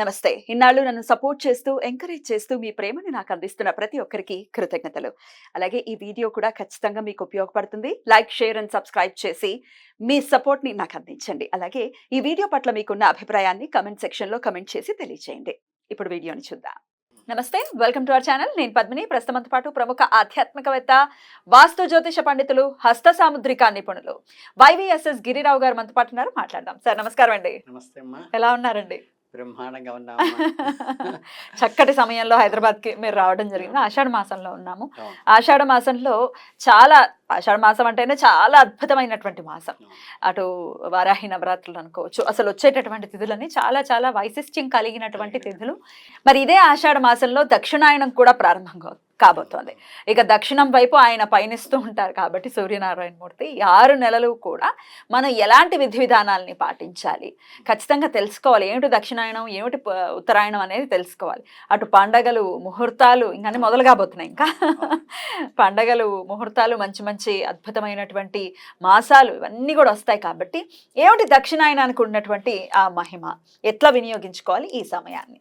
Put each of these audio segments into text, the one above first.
నమస్తే. ఇన్నాళ్ళు నన్ను సపోర్ట్ చేస్తూ ఎంకరేజ్ చేస్తూ మీ ప్రేమని నాకు అందిస్తున్న ప్రతి ఒక్కరికి కృతజ్ఞతలు. అలాగే ఈ వీడియో కూడా ఖచ్చితంగా మీకు ఉపయోగపడుతుంది. లైక్ షేర్ అండ్ సబ్స్క్రైబ్ చేసి మీ సపోర్ట్ని నాకు అందించండి. అలాగే ఈ వీడియో పట్ల మీకున్న అభిప్రాయాన్ని కమెంట్ సెక్షన్లో కమెంట్ చేసి తెలియజేయండి ఇప్పుడు వీడియోని చూద్దాం. నమస్తే. Welcome to our channel. నేను పద్మిని. ప్రస్తుతంతో పాటు ప్రముఖ ఆధ్యాత్మికవేత్త వాస్తు జ్యోతిష పండితులు హస్త సాముద్రిక నిపుణులు. వైవిఎస్ఎస్ గిరిరావు గారు మనతో పాటు ఉన్నారు. మాట్లాడదాం. సార్ నమస్కారం అండి. నమస్తే ఎలా ఉన్నారండి? బ్రహ్మాండంగా ఉన్నామమ్మా. చక్కటి సమయంలో హైదరాబాద్కి మీరు రావడం జరిగింది. ఆషాఢ మాసంలో ఉన్నాము. ఆషాఢ మాసంలో చాలా ఆషాఢ మాసం అంటేనే చాలా అద్భుతమైనటువంటి మాసం. అటు వారాహి నవరాత్రులు అనుకోవచ్చు అసలు వచ్చేటటువంటి తిథులని చాలా చాలా వైశిష్ట్యం కలిగినటువంటి తిథులు. మరి ఇదే ఆషాఢ మాసంలో దక్షిణాయనం కూడా ప్రారంభం కాబోతోంది. ఇక దక్షిణం వైపు ఆయన పయనిస్తూ ఉంటారు కాబట్టి సూర్యనారాయణ మూర్తి ఆరు నెలలు కూడా మనం ఎలాంటి విధి విధానాలని పాటించాలి? ఖచ్చితంగా తెలుసుకోవాలి. ఏమిటి దక్షిణాయనం ఏమిటి ఉత్తరాయణం అనేది తెలుసుకోవాలి. అటు పండగలు ముహూర్తాలు ఇంకా మొదలు కాబోతున్నాయి ఇంకా. పండగలు ముహూర్తాలు మంచి మంచి అద్భుతమైనటువంటి మాసాలు ఇవన్నీ కూడా వస్తాయి కాబట్టి ఏమిటి దక్షిణాయనానికి ఉన్నటువంటి ఆ మహిమ? ఎట్లా వినియోగించుకోవాలి ఈ సమయాన్ని?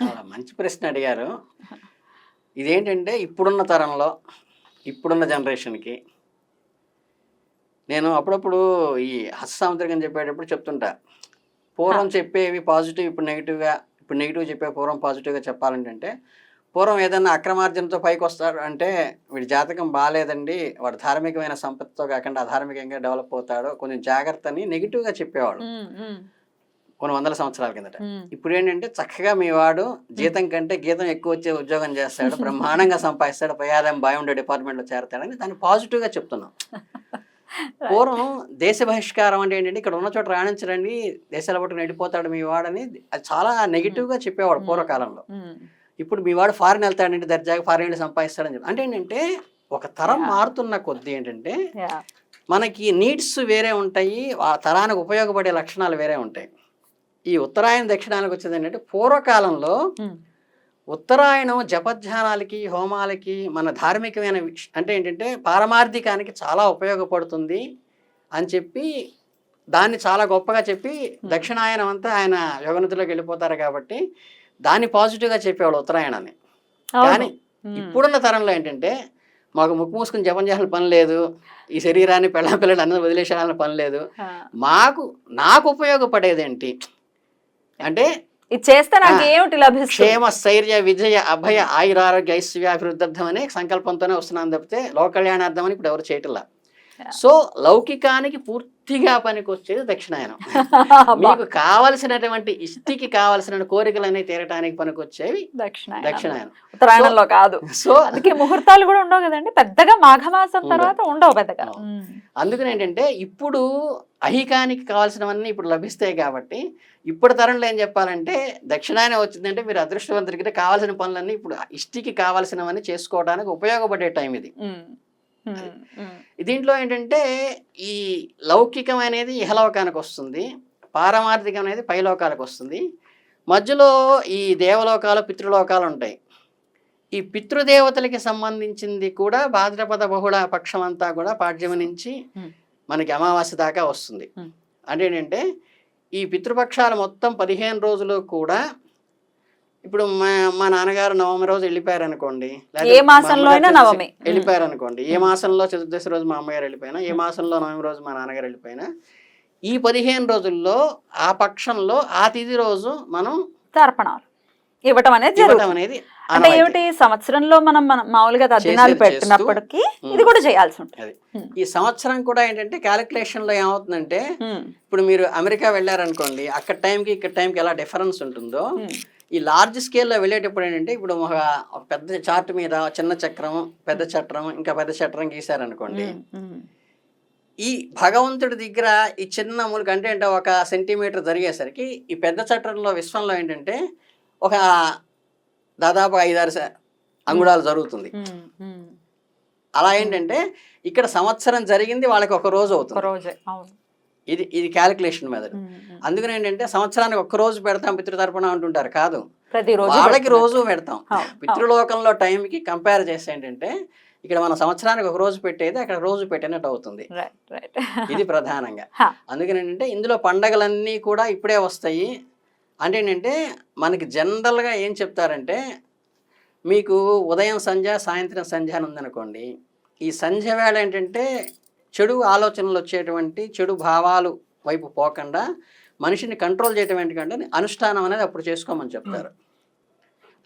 చాలా మంచి ప్రశ్న అడిగారు. ఇదేంటంటే ఇప్పుడున్న తరంలో ఇప్పుడున్న జనరేషన్కి నేను అప్పుడప్పుడు ఈ హస్తసాముద్రికం చెప్పేటప్పుడు చెప్తుంటా. పూర్వం చెప్పేవి పాజిటివ్ ఇప్పుడు నెగిటివ్గా ఇప్పుడు నెగిటివ్ చెప్పే పూర్వం పాజిటివ్గా చెప్పాలంటే పూర్వం ఏదన్నా అక్రమార్జనతో పైకి వస్తాడు అంటే వీడి జాతకం బాగాలేదండి వాడు ధార్మికమైన సంపత్తితో కాకుండా అధార్మికంగా డెవలప్ అవుతాడు కొంచెం జాగ్రత్తని నెగిటివ్గా చెప్పేవాడు. కొన్ని వందల సంవత్సరాల కిందట. ఇప్పుడు ఏంటంటే చక్కగా మీ వాడు జీతం కంటే గీతం ఎక్కువ వచ్చే ఉద్యోగం చేస్తాడు బ్రహ్మాండంగా సంపాదిస్తాడు పయాదం బాయ్ ఉండే డిపార్ట్మెంట్లో చేరతాడని దాన్ని పాజిటివ్గా చెప్తున్నాం. పూర్వం దేశ బహిష్కారం అంటే ఏంటంటే ఇక్కడ ఉన్న చోట రాణించడండి దేశాల పట్టుకుని వెళ్ళిపోతాడు మీ వాడని అది చాలా నెగిటివ్గా చెప్పేవాడు పూర్వకాలంలో. ఇప్పుడు మీ వాడు ఫారిన్ వెళ్తాడంటే దర్జాగా ఫారిన్ వెళ్ళి సంపాదిస్తాడని చెప్పి. అంటే ఏంటంటే ఒక తరం. మారుతున్న కొద్దీ ఏంటంటే మనకి నీడ్స్ వేరే ఉంటాయి ఆ తరానికి ఉపయోగపడే లక్షణాలు వేరే ఉంటాయి. ఈ ఉత్తరాయణ దక్షిణానికి వచ్చేది ఏంటంటే పూర్వకాలంలో ఉత్తరాయణం జపధ్యానాలకి హోమాలకి మన ధార్మికమైన అంటే ఏంటంటే పారమార్థికానికి చాలా ఉపయోగపడుతుంది అని చెప్పి దాన్ని చాలా గొప్పగా చెప్పి దక్షిణాయనం అంతా ఆయన యోగనదిలోకి వెళ్ళిపోతారు కాబట్టి దాన్ని పాజిటివ్గా చెప్పేవాళ్ళు ఉత్తరాయణాన్ని. కానీ ఇప్పుడున్న తరంలో ఏంటంటే మాకు ముక్కు మూసుకుని జపం చేయాలని పని లేదు ఈ శరీరాన్ని పెళ్ళ పిల్లలు అన్నది వదిలేసేయాలని పని లేదు. మాకు నాకు ఉపయోగపడేదేంటి? అంటే ఇది చేస్తే నాకు ఏమిటి లభిస్తుంది? క్షేమ స్థైర్య విజయ అభయ ఆయురారోగ్య ఐశ్వర్యాభివృద్ధర్థం అనే సంకల్పంతోనే వస్తున్నాను తప్పితే లోక కళ్యాణార్థం అని ఇప్పుడు ఎవరు చేయటంలా. సో లౌకికానికి పూర్తిగా పనికొచ్చేది దక్షిణాయనం. మీకు కావలసినటువంటి ఇష్టికి కావలసిన కోరికలన్నీ తీరటానికి పనికొచ్చేవి దక్షిణాయనం. దక్షిణాయనం. ఉత్తరాయణంలో కాదు. సో అందుకే ముహూర్తాలు కూడా ఉండవు కదండి. పెద్దగా మాఘమాసం. తర్వాత ఉండవు పెద్దగా. అందుకని ఏంటంటే ఇప్పుడు అహికానికి కావాల్సినవన్నీ ఇప్పుడు లభిస్తాయి కాబట్టి ఇప్పుడు తరంలో ఏం చెప్పాలంటే దక్షిణాయనం వచ్చిందంటే మీరు అదృష్టవంతుడికి కావాల్సిన పనులన్నీ ఇప్పుడు ఇష్టికి కావాల్సినవన్నీ చేసుకోవడానికి ఉపయోగపడే టైం ఇది. దీంట్లో ఏంటంటే ఈ లౌకికం అనేది ఇహలోకానికి వస్తుంది పారమార్థికం అనేది పైలోకాలకు వస్తుంది మధ్యలో ఈ దేవలోకాలు పితృలోకాలు ఉంటాయి ఈ పితృదేవతలకి సంబంధించింది కూడా భాద్రపద బహుళ పక్షం అంతా కూడా పాడ్యమి నుంచి Hmm. మనకి అమావాస్య దాకా వస్తుంది. Hmm. అంటే ఏంటంటే ఈ పితృపక్షాలు మొత్తం పదిహేను రోజులు కూడా ఇప్పుడు మా మా నాన్నగారు నవమి రోజు వెళ్ళిపోయారు అనుకోండి ఏ మాసంలో అయినా నవమి. వెళ్ళిపోయారు అనుకోండి ఏ. మాసంలో చతుర్దశి రోజు మా అమ్మగారు వెళ్ళిపోయినా ఏ మాసంలో నవమి రోజు మా నాన్నగారు వెళ్ళిపోయినా ఈ పదిహేను రోజుల్లో ఆ పక్షంలో ఆ తిథి రోజు మనం తర్పణాలు ఇవ్వటం అనేది ఇవ్వటం అనేది అంటే. ఏమిటి సంవత్సరంలో మనం మనం మామూలుగా తద్దినాలు పెట్టినప్పటికీ. ఇది కూడా చేయాల్సి ఉంటుంది. ఈ సంవత్సరం కూడా ఏంటంటే క్యాలిక్యులేషన్లో ఏమవుతుందంటే. ఇప్పుడు మీరు అమెరికా వెళ్ళారనుకోండి అక్కడ టైంకి ఇక్కడ టైంకి ఎలా డిఫరెన్స్ ఉంటుందో. ఈ లార్జ్ స్కేల్లో వెళ్ళేటప్పుడు ఏంటంటే ఇప్పుడు ఒక పెద్ద చార్ట్ మీద చిన్న చక్రం పెద్ద చట్రం ఇంకా పెద్ద చట్రం గీశారనుకోండి. ఈ భగవంతుడి దగ్గర ఈ చిన్న మూలిక అంటే అంటే ఒక సెంటీమీటర్ జరిగేసరికి ఈ పెద్ద చట్రంలో విశ్వంలో ఏంటంటే ఒక దాదాపు ఐదారు అంగుళాలు జరుగుతుంది. అలా ఏంటంటే ఇక్కడ సంవత్సరం జరిగింది వాళ్ళకి ఒక రోజు అవుతుంది ఇది ఇది క్యాలిక్యులేషన్ మెథడ్. ఉమ్. అందుకని ఏంటంటే సంవత్సరానికి ఒక్క రోజు పెడతాం పితృతర్పణ అంటుంటారు కాదు వాళ్ళకి. రోజు పెడతాం పితృలోకంలో టైంకి కంపేర్ చేస్తే ఏంటంటే ఇక్కడ మన సంవత్సరానికి ఒక రోజు పెట్టేది అక్కడ రోజు పెట్టినట్టు అవుతుంది ఇది ప్రధానంగా. అందుకని ఏంటంటే ఇందులో పండగలన్నీ కూడా ఇప్పుడే వస్తాయి అంటే ఏంటంటే మనకి జనరల్గా ఏం చెప్తారంటే మీకు ఉదయం సంధ్య సాయంత్రం సంధ్య అని ఉందనుకోండి ఈ సంధ్య వేళ ఏంటంటే చెడు ఆలోచనలు వచ్చేటువంటి చెడు భావాలు వైపు పోకుండా మనిషిని కంట్రోల్ చేయటం ఏంటంటే అనుష్ఠానం అనేది అప్పుడు చేసుకోమని చెప్తారు.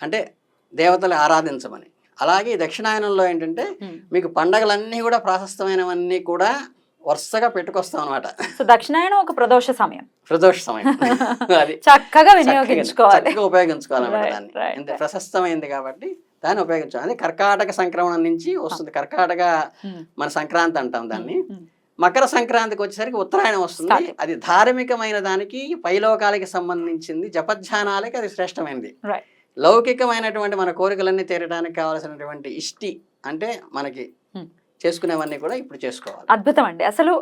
అంటే దేవతలు ఆరాధించమని. అలాగే దక్షిణాయనంలో ఏంటంటే. మీకు పండగలన్నీ కూడా ప్రాశస్తమైనవన్నీ కూడా వరుసగా పెట్టుకొస్తాం అనమాట దక్షిణాయనం ఒక ప్రదోష సమయం. ప్రదోష సమయం. అది. చక్కగా వినియోగించుకోవాలి. చక్కగా ఉపయోగించుకోవాలన్నమాట దాన్ని. ప్రశస్తమైంది కాబట్టి దాన్ని ఉపయోగించాలి అదే కర్కాటక సంక్రమణం నుంచి వస్తుంది కర్కాటక. మన సంక్రాంతి అంటాం దాన్ని. మకర సంక్రాంతికి వచ్చేసరికి ఉత్తరాయణం వస్తుంది. అది ధార్మికమైన దానికి పైలోకాలకి సంబంధించింది జపధ్యానాలకి అది శ్రేష్టమైనది. లౌకికమైనటువంటి మన కోరికలన్నీ తీరడానికి కావాల్సినటువంటి ఇష్టి అంటే మనకి. చేసుకునేవన్నీ కూడా ఇప్పుడు చేసుకోవాలి. అద్భుతం అండి అసలు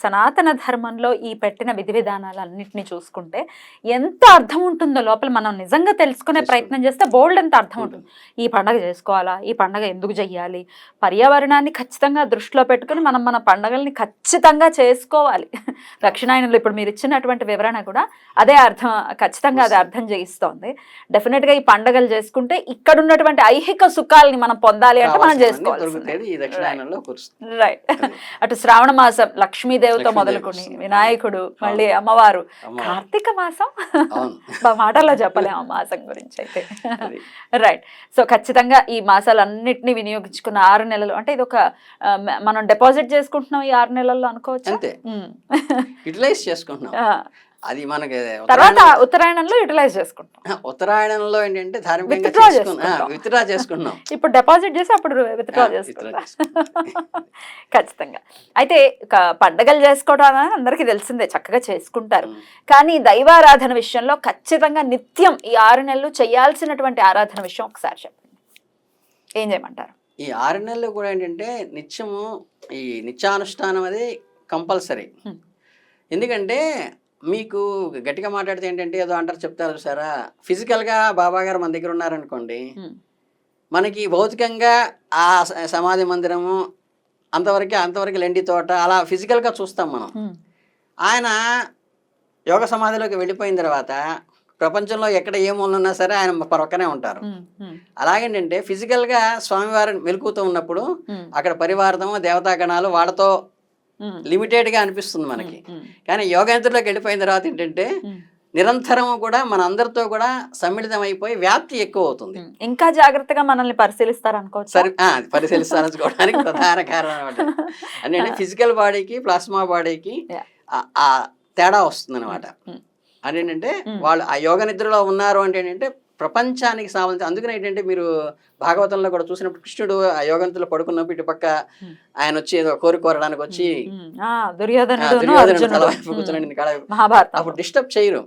సనాతన ధర్మంలో ఈ పెట్టిన విధి విధానాలన్నింటినీ చూసుకుంటే ఎంత అర్థం ఉంటుందో లోపల మనం నిజంగా తెలుసుకునే. ప్రయత్నం చేస్తే బోల్డ్ ఎంత అర్థం ఉంటుంది. ఈ పండగ చేసుకోవాలా? ఈ పండగ ఎందుకు చెయ్యాలి? పర్యావరణాన్ని ఖచ్చితంగా దృష్టిలో పెట్టుకుని మనం మన పండగల్ని ఖచ్చితంగా చేసుకోవాలి. దక్షిణాయనంలో ఇప్పుడు మీరు ఇచ్చినటువంటి వివరణ కూడా అదే అర్థం ఖచ్చితంగా అది అర్థం చేయిస్తోంది. డెఫినెట్గా ఈ పండగలు చేసుకుంటే ఇక్కడ ఉన్నటువంటి ఐహిక సుఖాలని మనం పొందాలి అంటే మనం చేసుకోవాలి ఈ దక్షిణాయనంలో కూర్చుంది రైట్ అటు శ్రావణ మాసం లక్ష్మీదేవితో లక్ష్మీదేవి మొదలుకొని. వినాయకుడు మళ్ళీ అమ్మవారు. అమ్మ కార్తీక మాసం? మాటల్లో చెప్పలేము ఆ మాసం గురించి అయితే. రైట్ సో ఖచ్చితంగా ఈ మాసాలన్నిటిని వినియోగించుకున్న ఆరు నెలలు అంటే ఇది ఒక మనం డిపాజిట్ చేసుకుంటున్నాం ఈ ఆరు నెలల్లో అనుకోవచ్చు? అంతే. యూటిలైజ్ చేసుకుంటున్నాం. అది మనకి తర్వాత ఉత్తరాయణం- ఉత్తరాయణంలో యూటిలైజ్ చేసుకుంటాం ఉత్తరాయణంలో ఏంటంటే ధార్మికంగా. విత్డ్రా చేసుకున్నాం ఇప్పుడు డిపాజిట్ చేసి అప్పుడు విత్డ్రా చేసుకుంటాం. ఖచ్చితంగా అయితే పండగలు చేసుకోవడం అందరికీ తెలిసిందే చక్కగా చేసుకుంటారు. కానీ దైవారాధన విషయంలో ఖచ్చితంగా నిత్యం ఈ ఆరు నెలలు చేయాల్సినటువంటి ఆరాధన విషయం ఒకసారి చెప్పండి ఏం చేయమంటారు ఈ ఆరు నెలలు కూడా ఏంటంటే నిత్యము ఈ నిత్యానుష్ఠానం అది కంపల్సరీ. ఎందుకంటే మీకు గట్టిగా మాట్లాడితే ఏంటంటే ఏదో అంటారు చెప్తారు చూసారా ఫిజికల్గా బాబా గారు మన దగ్గర ఉన్నారనుకోండి మనకి భౌతికంగా ఆ సమాధి మందిరము అంతవరకే అంతవరకు లెండి తోట అలా ఫిజికల్గా చూస్తాం మనం. ఆయన యోగ సమాధిలోకి వెళ్ళిపోయిన తర్వాత ప్రపంచంలో ఎక్కడ ఏ మూలన ఉన్నా సరే ఆయన పక్కనే ఉంటారు. అలాగేంటంటే ఫిజికల్గా స్వామివారిని మెలుకుతూ ఉన్నప్పుడు అక్కడ పరివారము దేవతాగణాలు వాళ్ళతో లిమిటెడ్గా అనిపిస్తుంది మనకి. కానీ యోగేంద్రలోకి వెళ్ళిపోయిన తర్వాత ఏంటంటే నిరంతరం కూడా మన అందరితో కూడా సమ్మిళితం అయిపోయి వ్యాప్తి ఎక్కువ అవుతుంది. ఇంకా జాగ్రత్తగా మనల్ని పరిశీలిస్తారు అనుకోవచ్చు పరిశీలిస్తారనుకోవడానికి ప్రధాన కారణం అనమాట అంటే ఫిజికల్ బాడీకి ప్లాస్మా బాడీకి. ఆ తేడా వస్తుంది అనమాట. అదేంటంటే. వాళ్ళు ఆ యోగ నిద్రలో ఉన్నారు అంటే ఏంటంటే ప్రపంచానికి సంబంధించి అందుకని ఏంటంటే మీరు భాగవతంలో కూడా చూసినప్పుడు కృష్ణుడు ఆ యోగంతులో పడుకున్నప్పుడు ఇటు పక్క. ఆయన వచ్చి ఏదో కోరి కోరడానికి వచ్చి అప్పుడు డిస్టర్బ్ చేయరు.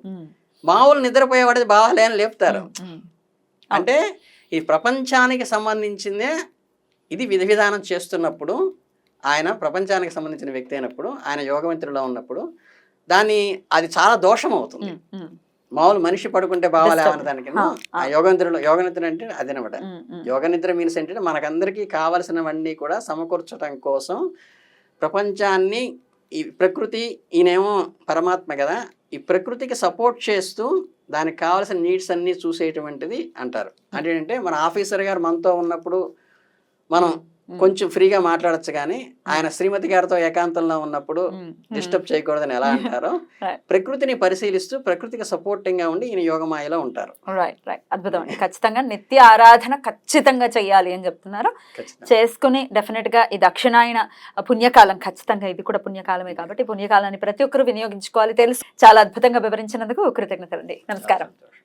మామూలు నిద్రపోయేవాడి బావాలే అని లేపుతారు. అంటే ఈ ప్రపంచానికి సంబంధించిందే ఇది విధి విధానం చేస్తున్నప్పుడు ఆయన ప్రపంచానికి సంబంధించిన వ్యక్తి అయినప్పుడు ఆయన యోగమిత్రులో ఉన్నప్పుడు దాన్ని అది చాలా దోషం అవుతుంది. మామూలు మనిషి పడుకుంటే. అనే దానికి ఆ. యోగనిద్రలో యోగనిద్ర అంటే అదేనమాట యోగ నిద్ర మీన్స్ ఏంటంటే మనకందరికీ కావలసినవన్నీ కూడా సమకూర్చడం కోసం ప్రపంచాన్ని ఈ ప్రకృతి ఈయనేమో పరమాత్మ కదా ఈ ప్రకృతికి సపోర్ట్ చేస్తూ దానికి కావాల్సిన నీడ్స్ అన్నీ చూసేటువంటిది అంటారు అంటే ఏంటంటే మన ఆఫీసర్ గారు మనతో ఉన్నప్పుడు మనం కొంచెం ఫ్రీగా మాట్లాడొచ్చు కానీ ఆయన శ్రీమతి గారితో ఏకాంతంలో ఉన్నప్పుడు డిస్టర్బ్ చేయకూడదని ఎలా అంటారో. ప్రకృతిని పరిశీలిస్తూ ప్రకృతికి సపోర్టింగ్గా ఉండి ఈయన యోగమాయలో ఉంటారు. రైట్ రైట్ అద్భుతం ఖచ్చితంగా నిత్య ఆరాధన ఖచ్చితంగా చెయ్యాలి అని చెప్తున్నారు. చేసుకుని డెఫినెట్గా ఈ దక్షిణాయన పుణ్యకాలం ఖచ్చితంగా ఇది కూడా పుణ్యకాలమే కాబట్టి పుణ్యకాలాన్ని ప్రతి ఒక్కరు వినియోగించుకోవాలి. తెలుసు. చాలా అద్భుతంగా వివరించినందుకు కృతజ్ఞతలండి. నమస్కారం.